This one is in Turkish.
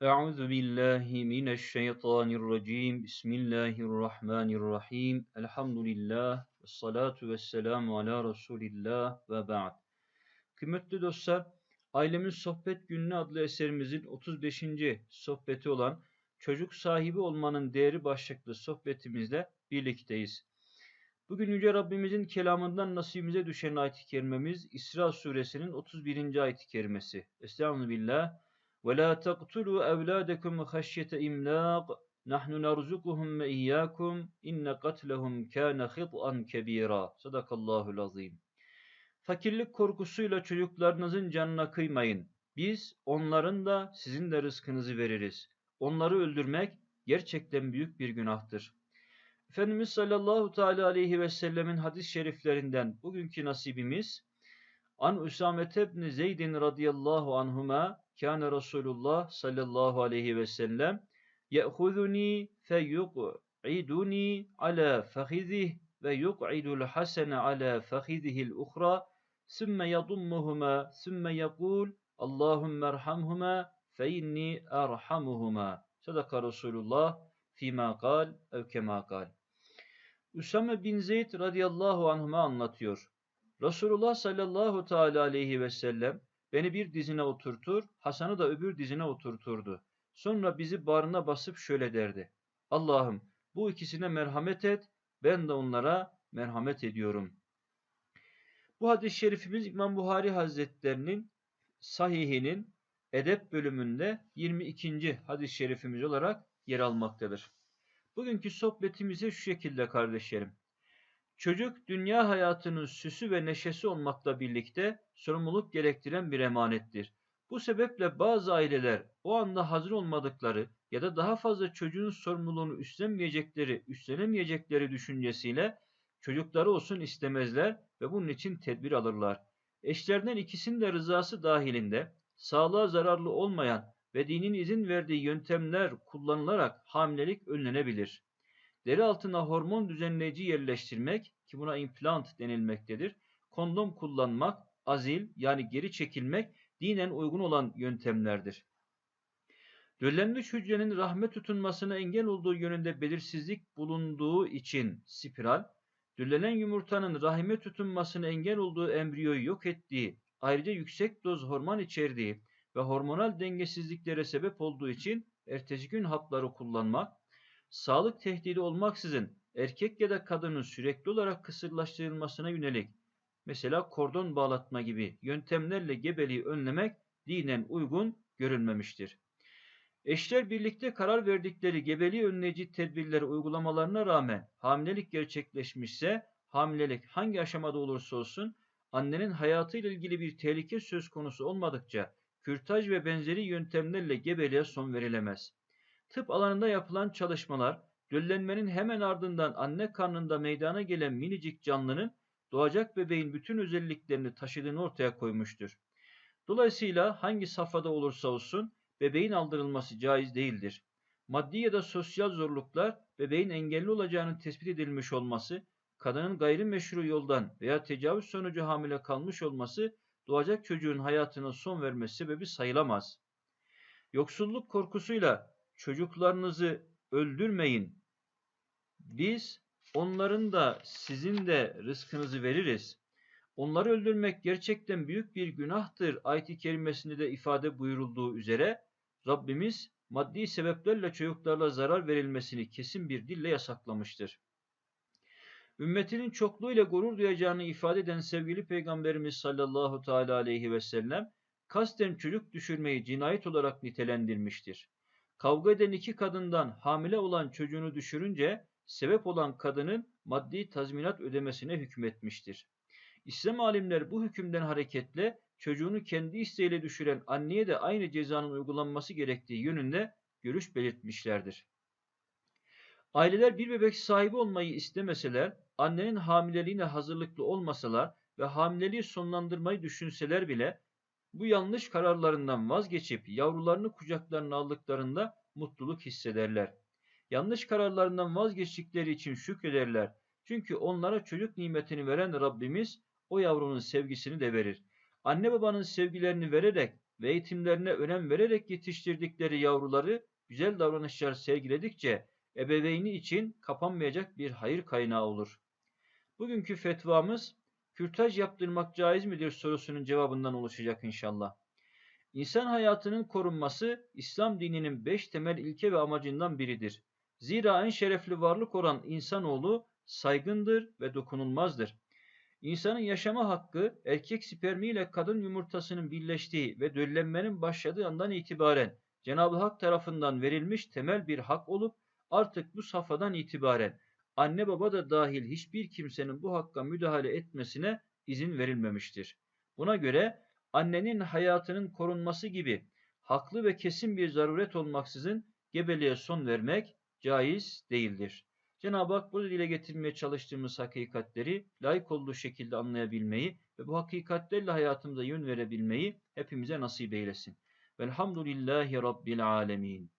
Euzu billahi mineşşeytanirracim. Bismillahirrahmanirrahim. Elhamdülillah ve salatu vesselamu ala Resulillah ve ba'd. Kıymetli dostlar, Ailemin Sohbet Günü adlı eserimizin 35. sohbeti olan Çocuk Sahibi Olmanın Değeri başlıklı sohbetimizle birlikteyiz. Bugün Yüce Rabbimizin kelamından nasibimize düşen ayet-i kerimemiz İsra suresinin 31. ayet-i kerimesi. Estağfurullah billah. وَلَا تَقْتُلُوا أَوْلَادَكُمْ خَشْيَةَ إِمْلَاقٍ نَحْنُ نَرْزُقُهُمْ وَإِيَّاكُمْ إِنَّ قَتْلَهُمْ كَانَ خِطْئًا كَبِيرًا Sadakallahul azim. Fakirlik korkusuyla çocuklarınızın canına kıymayın. Biz onların da sizin de rızkınızı veririz. Onları öldürmek gerçekten büyük bir günahtır. Efendimiz sallallahu teala aleyhi ve sellemin hadis-i şeriflerinden bugünkü nasibimiz An Üsamet ibn Zeydin radıyallahu anhuma kâne Resulullah sallallahu aleyhi ve sellem ye'huduni feyuq'iduni ala fahizih ve yuq'idul hasene ala fahizihil uhra sümme yadummuhuma sümme yekul Allahümme erhamhuma fe inni erhamuhuma. Sadaka Resulullah fîmâ kal ev kemâ kal. Üsame bin Zeyd radıyallahu anhuma anlatıyor. Resulullah sallallahu teala aleyhi ve sellem beni bir dizine oturtur, Hasan'ı da öbür dizine oturturdu. Sonra bizi barına basıp şöyle derdi. Allah'ım bu ikisine merhamet et, ben de onlara merhamet ediyorum. Bu hadis-i şerifimiz İmam Buhari Hazretlerinin sahihinin edep bölümünde 22. hadis-i şerifimiz olarak yer almaktadır. Bugünkü sohbetimize şu şekilde kardeşlerim. Çocuk dünya hayatının süsü ve neşesi olmakla birlikte sorumluluk gerektiren bir emanettir. Bu sebeple bazı aileler o anda hazır olmadıkları ya da daha fazla çocuğun sorumluluğunu üstlenmeyecekleri, üstlenemeyecekleri düşüncesiyle çocukları olsun istemezler ve bunun için tedbir alırlar. Eşlerden ikisinin de rızası dahilinde sağlığa zararlı olmayan ve dinin izin verdiği yöntemler kullanılarak hamilelik önlenebilir. Deri altına hormon düzenleyici yerleştirmek ki buna implant denilmektedir. Kondom kullanmak, azil yani geri çekilmek dinen uygun olan yöntemlerdir. Döllenmiş hücrenin rahme tutunmasına engel olduğu yönünde belirsizlik bulunduğu için spiral, düllenen yumurtanın rahime tutunmasına engel olduğu embriyoyu yok ettiği, ayrıca yüksek doz hormon içerdiği ve hormonal dengesizliklere sebep olduğu için ertesi gün hapları kullanmak, sağlık tehdidi olmaksızın erkek ya da kadının sürekli olarak kısırlaştırılmasına yönelik mesela kordon bağlatma gibi yöntemlerle gebeliği önlemek dinen uygun görülmemiştir. Eşler birlikte karar verdikleri gebeliği önleyici tedbirleri uygulamalarına rağmen hamilelik gerçekleşmişse hamilelik hangi aşamada olursa olsun annenin hayatıyla ilgili bir tehlike söz konusu olmadıkça kürtaj ve benzeri yöntemlerle gebeliğe son verilemez. Tıp alanında yapılan çalışmalar, döllenmenin hemen ardından anne karnında meydana gelen minicik canlının doğacak bebeğin bütün özelliklerini taşıdığını ortaya koymuştur. Dolayısıyla hangi safhada olursa olsun bebeğin aldırılması caiz değildir. Maddi ya da sosyal zorluklar bebeğin engelli olacağının tespit edilmiş olması, kadının gayrimeşru yoldan veya tecavüz sonucu hamile kalmış olması doğacak çocuğun hayatına son vermesi sebebi sayılamaz. Yoksulluk korkusuyla çocuklarınızı öldürmeyin. Biz onların da sizin de rızkınızı veririz. Onları öldürmek gerçekten büyük bir günahtır. Ayet-i kerimesinde de ifade buyurulduğu üzere Rabbimiz maddi sebeplerle çocuklarla zarar verilmesini kesin bir dille yasaklamıştır. Ümmetinin çokluğuyla gurur duyacağını ifade eden sevgili Peygamberimiz sallallahu teala aleyhi ve sellem kasten çocuk düşürmeyi cinayet olarak nitelendirmiştir. Kavga eden iki kadından hamile olan çocuğunu düşürünce sebep olan kadının maddi tazminat ödemesine hükmetmiştir. İslam alimler bu hükümden hareketle çocuğunu kendi isteğiyle düşüren anneye de aynı cezanın uygulanması gerektiği yönünde görüş belirtmişlerdir. Aileler bir bebek sahibi olmayı istemeseler, annenin hamileliğine hazırlıklı olmasalar ve hamileliği sonlandırmayı düşünseler bile bu yanlış kararlarından vazgeçip yavrularını kucaklarına aldıklarında mutluluk hissederler. Yanlış kararlarından vazgeçtikleri için şükrederler. Çünkü onlara çocuk nimetini veren Rabbimiz o yavrunun sevgisini de verir. Anne babanın sevgilerini vererek ve eğitimlerine önem vererek yetiştirdikleri yavruları güzel davranışlar sergiledikçe ebeveyni için kapanmayacak bir hayır kaynağı olur. Bugünkü fetvamız kürtaj yaptırmak caiz midir sorusunun cevabından oluşacak inşallah. İnsan hayatının korunması İslam dininin beş temel ilke ve amacından biridir. Zira en şerefli varlık olan insanoğlu saygındır ve dokunulmazdır. İnsanın yaşama hakkı erkek spermiyle kadın yumurtasının birleştiği ve döllenmenin başladığı andan itibaren Cenab-ı Hak tarafından verilmiş temel bir hak olup artık bu safhadan itibaren anne baba da dahil hiçbir kimsenin bu hakka müdahale etmesine izin verilmemiştir. Buna göre annenin hayatının korunması gibi haklı ve kesin bir zaruret olmaksızın gebeliğe son vermek caiz değildir. Cenab-ı Hak burada dile getirmeye çalıştığımız hakikatleri layık olduğu şekilde anlayabilmeyi ve bu hakikatlerle hayatımıza yön verebilmeyi hepimize nasip eylesin. Velhamdülillahi Rabbil alemin.